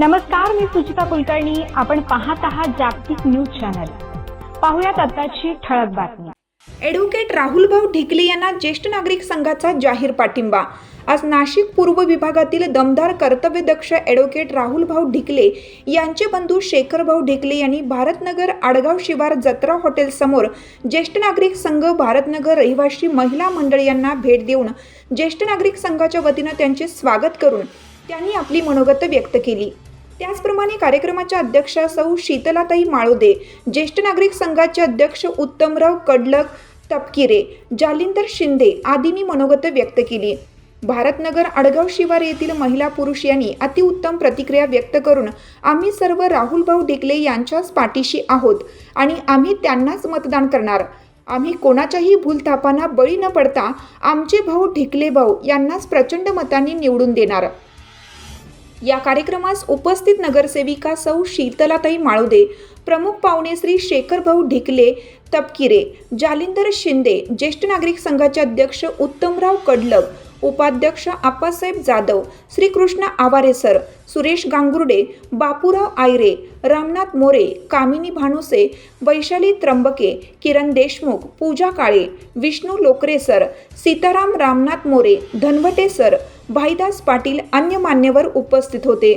नमस्कार मी सुचिता कुलकर्णी. आपण पाहत आहात जागतिक न्यूज चॅनल. पाहुयात आताची ठळक बातमी. ॲडव्होकेट राहुलभाऊ ढिकले यांना ज्येष्ठ नागरिक संघाचा जाहीर पाठिंबा. आज नाशिक पूर्व विभागातील दमदार कर्तव्यदक्ष ॲडव्होकेट राहुलभाऊ ढिकले यांचे बंधू शेखरभाऊ ढिकले यांनी भारतनगर आडगाव शिवार जत्रा हॉटेल समोर ज्येष्ठ नागरिक संघ भारतनगर रहिवाशी महिला मंडळ यांना भेट देऊन ज्येष्ठ नागरिक संघाच्या वतीनं त्यांचे स्वागत करून त्यांनी आपली मनोगत व्यक्त केली. त्याचप्रमाणे कार्यक्रमाच्या अध्यक्षा सौ शीतलाताई माळोदे ज्येष्ठ नागरिक संघाचे अध्यक्ष उत्तमराव कडलक तपकिरे जालिंदर शिंदे आदींनी मनोगत व्यक्त केली. भारतनगर आडगाव शिवार येथील महिला पुरुष यांनी अतिउत्तम प्रतिक्रिया व्यक्त करून आम्ही सर्व राहुलभाऊ ढिकले यांच्याच पाठीशी आहोत आणि आम्ही त्यांनाच मतदान करणार. आम्ही कोणाच्याही भूलथापांना बळी न पडता आमचे भाऊ ढिकले भाऊ यांनाच प्रचंड मतांनी निवडून देणार. या कार्यक्रमास उपस्थित नगरसेविका सौ शीतलाताई माळोदे प्रमुख पाहुणे श्री शेखरभाऊ ढिकले तपकिरे जालिंदर शिंदे ज्येष्ठ नागरिक संघाचे अध्यक्ष उत्तमराव कडलक उपाध्यक्ष Appasaheb Jadhav Shrikrishna Aware sir Suresh Gangurde Bapurao Ayre Ramnath More Kamini Bhanuse Vaishali Trimbake Kiran Deshmukh Pooja Kale Vishnu Lokre sir Sitaram Ramnath More Dhanwate sir Bhaidas Patil अन्य मान्यवर उपस्थित होते.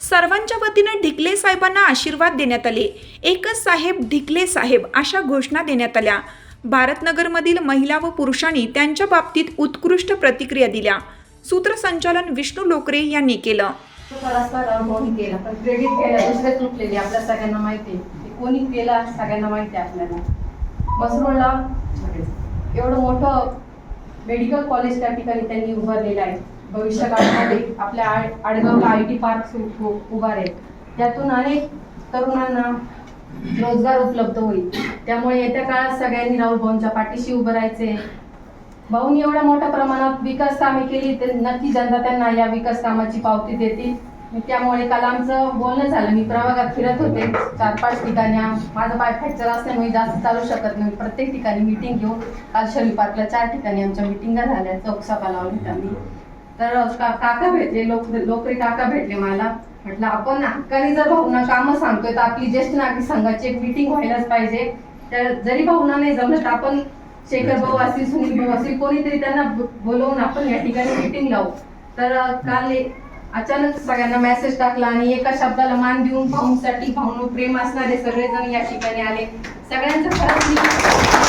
सर्वांच्या वतीनं ढिकले साहेबांना आशीर्वाद देण्यात आले. एकच साहेब ढिकले साहेब अशा घोषणा देण्यात आल्या. भारतनगरमधील महिला व पुरुषांनी त्यांच्या बाबतीत उत्कृष्ट प्रतिक्रिया दिल्या. सूत्रसंचालन विष्णू लोकरे यांनी केलं. केला पण क्रेडिट घ्यायला दुसरे तुटलेले आपल्या सगळ्यांना माहिती आहे ते कोणी केला सगळ्यांना माहिती आहे आपल्याला मसरूळला एवढं मोठं मेडिकल कॉलेज त्या ठिकाणी त्यांनी उभारलेलं आहे. भविष्य काळामध्ये आपल्या आड- आडगावला आय टी पार्क उभारेल त्यातून अनेक तरुणांना रोजगार उपलब्ध होईल. त्यामुळे येत्या काळात सगळ्यांनी राहुल भाऊंच्या पाठीशी उभं राहायचे. भाऊनी एवढ्या मोठ्या प्रमाणात विकास कामे केली तर नक्की जनता त्यांना या विकास कामाची पावती देतील. त्यामुळे काल आमचं बोलणं झालं. मी प्रभागात फिरत होते. चार पाच ठिकाणी. माझा माझं पाय फ्रॅक्चर असल्यामुळे जास्त चालू शकत नाही प्रत्येक ठिकाणी मिटिंग घेऊन काल शरी पार्कला चार ठिकाणी आमच्या मिटिंगा झाल्या. चौकसा लावली आम्ही तर का- काका भेटले लोक लोकरे काका भेटले मला. म्हटलं आपण हक्काने जर भाऊना कामं सांगतोय तर आपली ज्येष्ठ नागरिक संघाची एक मिटिंग व्हायलाच पाहिजे. तर जरी भाऊना नाही जमलं तर आपण शेखर भाऊ असतील सुनील भाऊ असतील कोणीतरी त्यांना बोलवून आपण या ठिकाणी मिटिंग लावू. तर काल अचानक सगळ्यांना मेसेज टाकला आणि एका शब्दाला मान देऊन भाऊंसाठी भाऊन प्रेम असणारे सगळेजण या ठिकाणी आले. सगळ्यांचं खरंच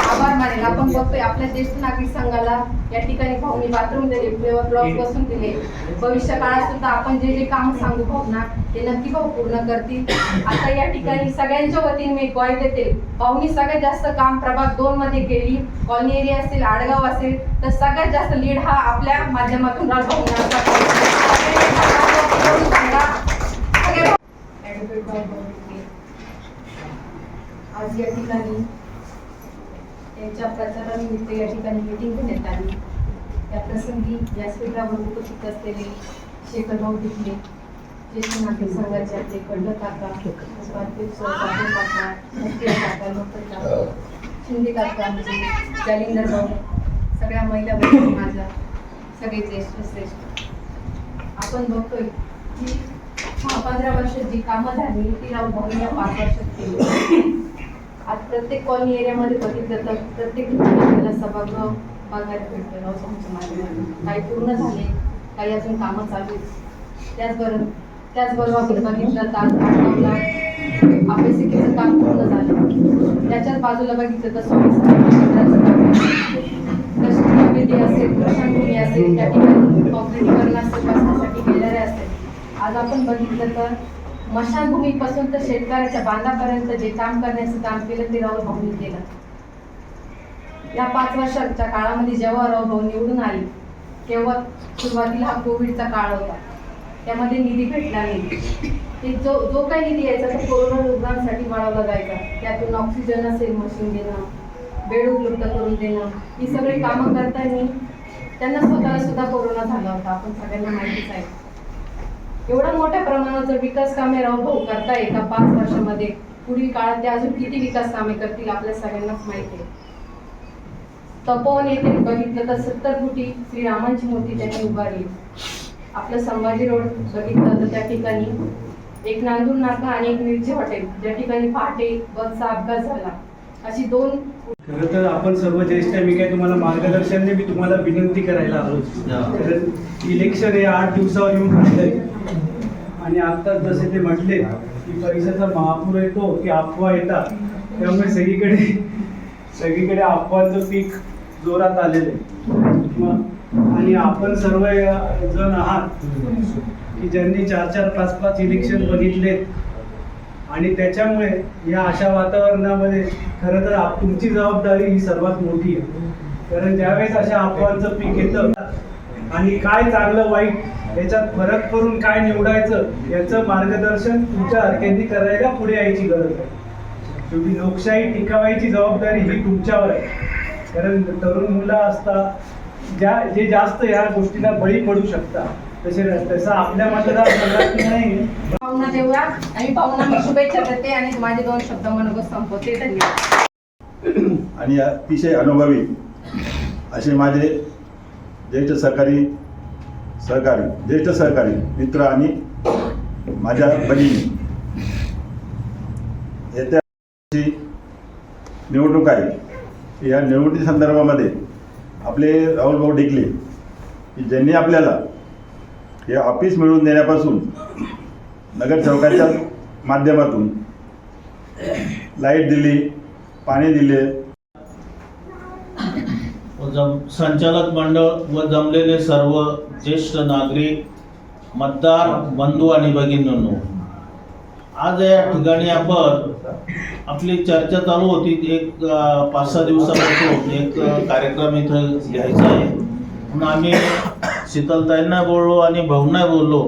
आभार मानेल आपण बघतोय आपल्या ज्येष्ठ नागरिक संघाला या ठिकाणी भाऊनी बाथरूम दिले फ्लेवर ब्लॉक बसून दिले. भविष्य काळात सुद्धा आपण जे जे काम सांगू भाऊना ते नक्की भाऊ पूर्ण करतील. आता या ठिकाणी सगळ्यांच्या वतीने मी ग्वाही देते. भाऊनी सगळ्यात जास्त काम प्रभाग दोन मध्ये केली. कॉलनी एरिया असेल आडगाव असेल तर सगळ्यात जास्त लीड हा आपल्या माध्यमातून. आज या ठिकाणी त्यांच्या प्रचारानिमित्त या ठिकाणी मीटिंग घेण्यात आली या प्रसंगी व्यासपीठावर उपस्थित असलेले शेखरभाऊ टिकले ज्येष्ठ नागरिक संघाचे आपले कडलं काका उपाध्यक्ष राहुल काका मुख्य काका डॉक्टर काका शिंदे काका आमचे जालिंदर भाऊ सगळ्या महिला बहिणी माझ्या सगळे ज्येष्ठ श्रेष्ठ. आपण बघतोय की हा पंधरा वर्षात जी कामं झाली ती राहून भाऊ या पाच वर्षात केली. आज प्रत्येक कॉलनी एरियामध्ये बघितलं तर प्रत्येक ठिकाणी आपल्याला सभागृह बघायला भेटतं रावसांच्या माध्यमातून काही पूर्ण झाले काही अजून कामं चालू त्याचबरोबर त्याचबरोबर आपण बघितलं तर आज आडगावला अभ्यासिकेचं काम पूर्ण झालं. त्याच्याच बाजूला बघितलं तर स्वामी असेल प्रशांतभूमी असेल त्या ठिकाणी कॉन्क्रिटीकरणासाठी बसण्यासाठी गेलेले असेल आज आपण बघितलं तर मशानभूमीपासून तर शेतकऱ्याच्या बांधापर्यंत जे काम करण्याचं काम केलं ते राहुल भाऊनी केलं. या पाच वर्षाच्या काळामध्ये जेव्हा राहुल भाऊ निवडून आले तेव्हा सुरुवातीला हा कोविडचा काळ होता. त्यामध्ये निधी भेटला नाही. ते जो जो काही निधी यायचा तो कोरोना रुग्णांसाठी वाढवला जायचा. त्यातून ऑक्सिजन असेल मशीन देणं बेड उपलब्ध करून देणं ही सगळी कामं करताना त्यांना स्वतःला सुद्धा कोरोना झाला होता. आपण सगळ्यांना माहितीच आहे. एवढ्या मोठ्या प्रमाणात जर विकास कामे राहून भाऊ करता एका पाच वर्षामध्ये पुढील काळात ते अजून किती विकास कामे करतील आपल्या सगळ्यांनाच माहिती आहे. तपोवन येथे बघितलं तर सत्तर फुटी श्रीरामांची मूर्ती त्यांनी उभारली. आपलं संभाजी रोड बघितलं तर त्या ठिकाणी एक नांदूर नाका आणि एक मिरची हॉटेल ज्या ठिकाणी पहाटे बसचा अपघात झाला. अशी दोन खरं तर आपण सर्व ज्येष्ठ आहे मी काय तुम्हाला मार्गदर्शन नाही मी तुम्हाला विनंती करायला आलो. कारण इलेक्शन हे आठ दिवसावर येऊन राहिलंय. आणि आता जसे ते म्हटले की पैशाचा महापूर येतो की अफवा येतात. त्यामुळे सगळीकडे सगळीकडे अफवाचं पीक जोरात आलेलं आहे. आणि आपण सर्व जण आहात की ज्यांनी चार चार पाच पाच इलेक्शन बघितलेत. आणि त्याच्यामुळे या अशा वातावरणामध्ये खरं तर तुमची जबाबदारी ही सर्वात मोठी आहे. कारण ज्यावेळेस अशा अफवांचं पीक येतं आणि काय चांगलं वाईट याच्यात फरक करून काय निवडायचं याचं मार्गदर्शन तुमच्या अर्ध्यांनी करायला पुढे यायची गरज आहे. शेवटी लोकशाही टिकवायची जबाबदारी ही तुमच्यावर आहे. कारण तरुण मुलं असतात ज्या जे जास्त ह्या गोष्टीला बळी पडू शकतात तसे तसं आपल्या मतदारसंघात नाही. पाहुणा देऊया आणि पाहुणा शुभेच्छा देते आणि माझे दोन शब्द मनोगत संपवते. धन्यवाद. आणि अतिशय अनुभवी असे माझे ज्येष्ठ सहकारी सहकारी ज्येष्ठ सहकारी मित्र आणि माझ्या बहिणी. येत्या निवडणूक आहे. या निवडणुकी संदर्भामध्ये आपले राहुल भाऊ ढिकले की ज्यांनी आपल्याला हे ऑफिस मिळवून देण्यापासून नगरसेवकाच्या माध्यमातून लाइट दिली पाणी दिले जम संचालक मंडळ व जमलेले सर्व ज्येष्ठ नागरिक मतदार बंधू आणि भगिनींनो आज या ठिकाणी आपण आपली चर्चा चालू होती. एक पाच सहा दिवसापासून एक कार्यक्रम इथं घ्यायचा आहे. म्हणून आम्ही शीतलताईंना बोललो आणि भाऊंना बोललो.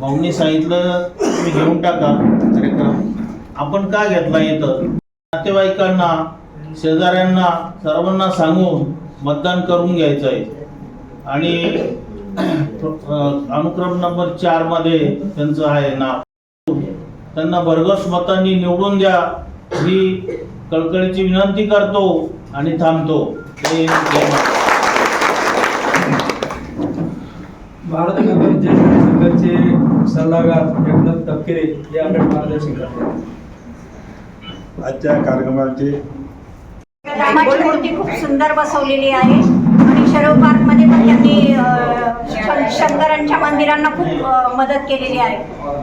भाऊंनी सांगितलं तुम्ही घेऊन टाका कार्यक्रम. आपण का घेतला इथं? नातेवाईकांना शेजाऱ्यांना सर्वांना सांगून मतदान करून घ्यायचं आहे. आणि अनुक्रम नंबर चारमध्ये त्यांचं आहे नाव त्यांना भरघोस मतांनी निवडून द्या. ही कळकळीची विनंती करतो आणि थांबतो. जय हिंद, जय महाराष्ट्र. भारत नगर ज्येष्ठ संघाचे सल्लागार एकनाथ तपकिरे हे आपल्या मार्गदर्शन करतात आजच्या कार्यक्रमाचे रामाची मूर्ती खूप सुंदर बसवलेली आहे. आणि शरव पार्कमध्ये पण त्यांनी शंकरांच्या मंदिरांना खूप मदत केलेली आहे.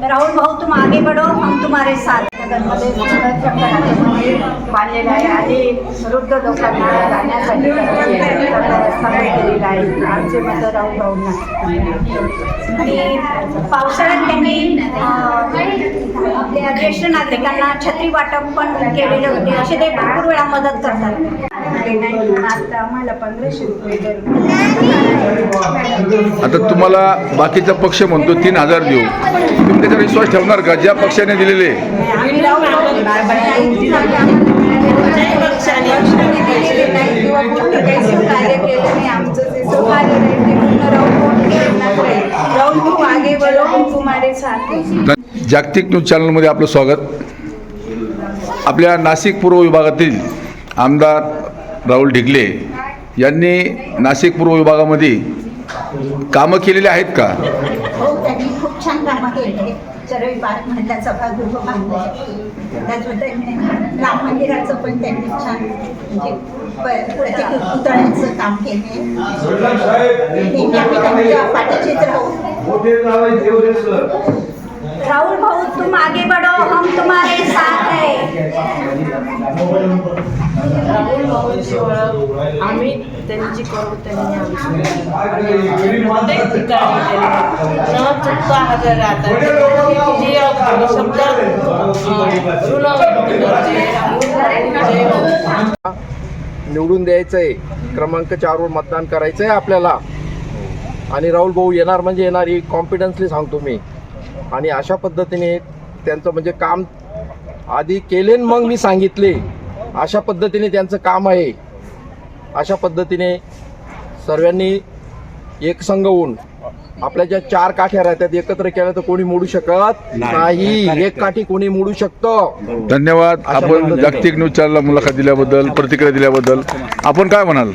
राहुल भाऊ तुम आगे बढो हम तुम्हारे साथ. नगरमध्ये शंकराचे मंदिर बांधलेलं आहे आणि वृद्ध लोकांना जाण्यासाठी व्यवस्था केलेलं आहे. आमचे मत राहुल भाऊंना. आणि पावसाळ्यात त्यांनी ज्येष्ठ नागरिकांना छत्री वाटप पण केलेले होते. असे ते भरपूर वेळा मदत करतात. आता आम्हाला पंधराशे रुपये आता तुम्हाला बाकीचा पक्ष म्हणतो तीन हजार देऊ. तुम्ही त्याच्यावर विश्वास ठेवणार का? ज्या पक्षाने दिलेले. जागतिक न्यूज चॅनलमध्ये आपलं स्वागत. आपल्या नाशिक पूर्व विभागातील आमदार राहुल ढिगले यांनी नाशिक पूर्व विभागामध्ये कामं केलेली आहेत का? हो त्यांनी खूप छान कामं केली चरळी पार्क मधल्या सभागृह बांधले त्याचबद्दल राम मंदिराचं पण त्यांनी छान म्हणजे प्रत्येक पुतळ्यांचं काम केले. नेहमी आम्ही त्यांच्या पाठीशीच राहू राहुल भाऊ तुम आगे बढ़ो हम तुम्हारे साथ है। राहुल भाऊंची ओळख आम्ही त्यांची करू त्यांनी आमची प्रत्येक ठिकाणी त्यांनी न चुकता हजर राहतात. जे शब्द ऋणवृत्ती करते जय. निवडून द्यायचं आहे क्रमांक चारवर मतदान करायचं आहे आपल्याला. आणि राहुल भाऊ येणार म्हणजे येणार ही कॉन्फिडन्सली सांगतो मी. आणि अशा पद्धतीने त्यांचं म्हणजे काम आधी केले मग मी सांगितले. अशा पद्धतीने त्यांचं काम आहे. अशा पद्धतीने सर्वांनी एक संघ होऊन आपल्या ज्या चार काठ्या राहतात एकत्र केल्या तर कोणी मोडू शकत नाही. एक काठी कोणी मोडू शकतं. धन्यवाद. आपण. जागतिक न्यूज चॅनलला मुलाखत दिल्याबद्दल प्रतिक्रिया दिल्याबद्दल. आपण काय म्हणाल?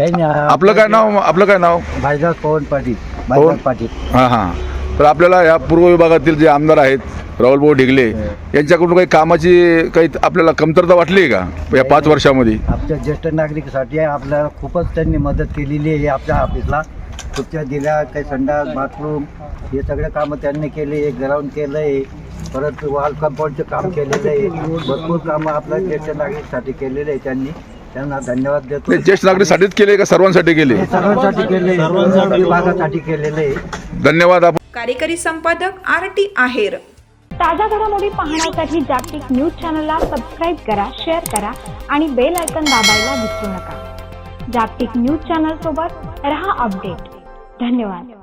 काही नाही आपलं काय नाव आपलं काय नाव? भाईदास पवन पाटील पवन? पाटील. हां हां. तर आपल्याला या पूर्व विभागातील जे आमदार आहेत राहुलभाऊ ढिगले यांच्याकडून काही कामाची काही आपल्याला कमतरता वाटली आहे का या पाच वर्षामध्ये? आमच्या ज्येष्ठ नागरिकासाठी आपल्याला खूपच त्यांनी मदत केलेली आहे आपल्या ऑफिसला. खुर्च्या दिल्या काही संडास बाथरूम हे सगळे कामं त्यांनी केले एक ग्राउंड केलं आहे परत वॉल कंपाऊंडचं काम केलेलं आहे. भरपूर कामं आपल्या ज्येष्ठ नागरिकसाठी केलेले आहे त्यांनी. त्यांना धन्यवाद देतो. ज्येष्ठ नागरिकसाठीच केले का सर्वांसाठी केले? हे सर्वांसाठी केले. विभागासाठी केलेलं. धन्यवाद आपण. कार्यकारी संपादक आर टी आहेर. ताज्या घडामोडी पाहण्यासाठी जागतिक न्यूज चॅनलला सबस्क्राईब करा शेअर करा आणि बेल आयकन दाबायला विसरू नका. जागतिक न्यूज चॅनल सोबत रहा अपडेट. धन्यवाद.